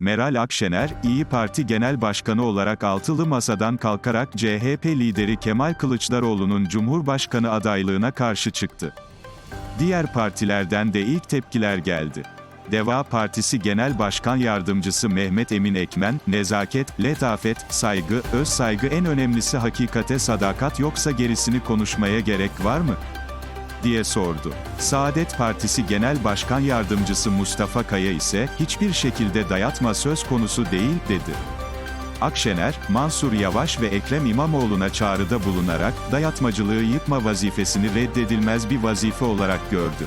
Meral Akşener, İyi Parti Genel Başkanı olarak altılı masadan kalkarak CHP lideri Kemal Kılıçdaroğlu'nun Cumhurbaşkanı adaylığına karşı çıktı. Diğer partilerden de ilk tepkiler geldi. Deva Partisi Genel Başkan Yardımcısı Mehmet Emin Ekmen, nezaket, letafet, saygı, öz saygı en önemlisi hakikate sadakat yoksa gerisini konuşmaya gerek var mı? Diye sordu. Saadet Partisi Genel Başkan Yardımcısı Mustafa Kaya ise, hiçbir şekilde dayatma söz konusu değil, dedi. Akşener, Mansur Yavaş ve Ekrem İmamoğlu'na çağrıda bulunarak, dayatmacılığı yıkma vazifesini reddedilmez bir vazife olarak gördü.